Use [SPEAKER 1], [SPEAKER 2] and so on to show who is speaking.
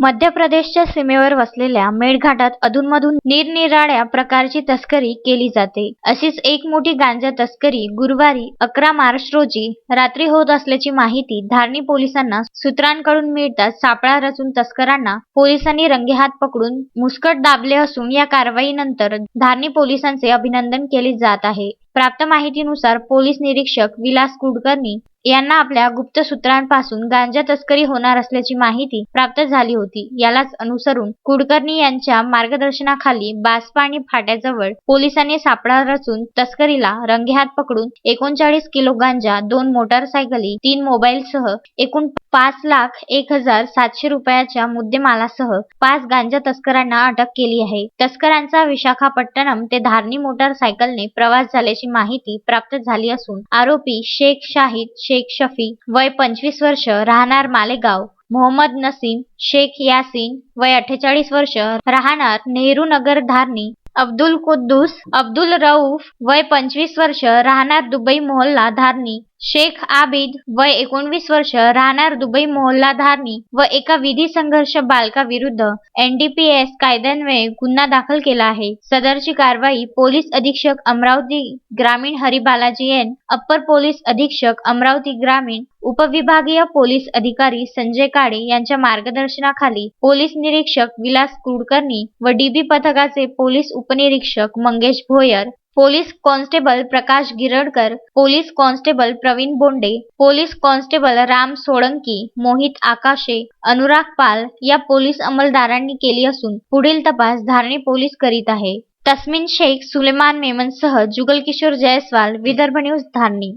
[SPEAKER 1] मध्य प्रदेशच्या सीमेवर वसलेल्या मेळघाटात अधूनमधून निरनिराळ्या प्रकारची तस्करी केली जाते. अशीच एक मोठी गांजा तस्करी गुरुवारी अकरा मार्च रोजी रात्री होत असल्याची माहिती धारणी पोलिसांना सूत्रांकडून मिळताच सापळा रचून तस्करांना पोलिसांनी रंगेहात पकडून मुस्कट दाबले असून या कारवाईनंतर धारणी पोलिसांचे अभिनंदन केले जात आहे. प्राप्त माहितीनुसार पोलीस निरीक्षक विलास कुलकर्णी यांना आपल्या गुप्त सूत्रांपासून गांजा तस्करी होणार असल्याची माहिती प्राप्त झाली होती. यालाच अनुसरून कुलकर्णी यांच्या मार्गदर्शनाखाली बासपाणी फाट्याजवळ पोलिसांनी सापळा रचून तस्करीला रंगेहात पकडून एकोणचाळीस किलो गांजा दोन मोटारसायकली तीन मोबाईलसह एकूण पाच लाख एक हजार सातशे रुपयाच्या मुद्देमालासह पाच गांजा तस्करांना अटक केली आहे. तस्करांचा विशाखापट्टणम ते धारणी मोटारसायकलने प्रवास झाल्याची माहिती प्राप्त झाली असून आरोपी शेख शाहिद शेख शेख शफी वय पंचवीस वर्ष राहणार मालेगाव. मोहम्मद नसीम शेख यासीन वय अठ्ठेचाळीस वर्ष राहणार नेहरू नगर धारणी. अब्दुल कुद्दूस अब्दुल रऊफ वय पंचवीस वर्ष राहणार दुबई मोहल्ला धारणी. शेख आबिद वय एकोणवीस वर्ष राहणार दुबई मोहल्ला धारणी व एका विधी संघर्ष बालकाविरुद्ध एनडीपीएस कायद्यान्वये गुन्हा दाखल केला आहे. सदरची कारवाई पोलीस अधीक्षक अमरावती ग्रामीण हरिबालाजी एन अप्पर पोलीस अधीक्षक अमरावती ग्रामीण उपविभागीय पोलीस अधिकारी संजय काळे यांच्या मार्गदर्शनाखाली पोलीस निरीक्षक विलास कुलकर्णी व डीबी पथकाचे पोलीस उपनिरीक्षक Mangesh Bhoyar police constable Prakash Girdakar police constable Pravin Bonde police constable Ram Solanki Mohit Akashe Anurag Pal या पोलीस अंमलदारांनी केली असून पुढील तपास धारणी पोलीस करीत आहे. तस्मिन शेख सुलेमान मेमनसह जुगल किशोर जयस्वाल विदर्भ न्यूज धारणी.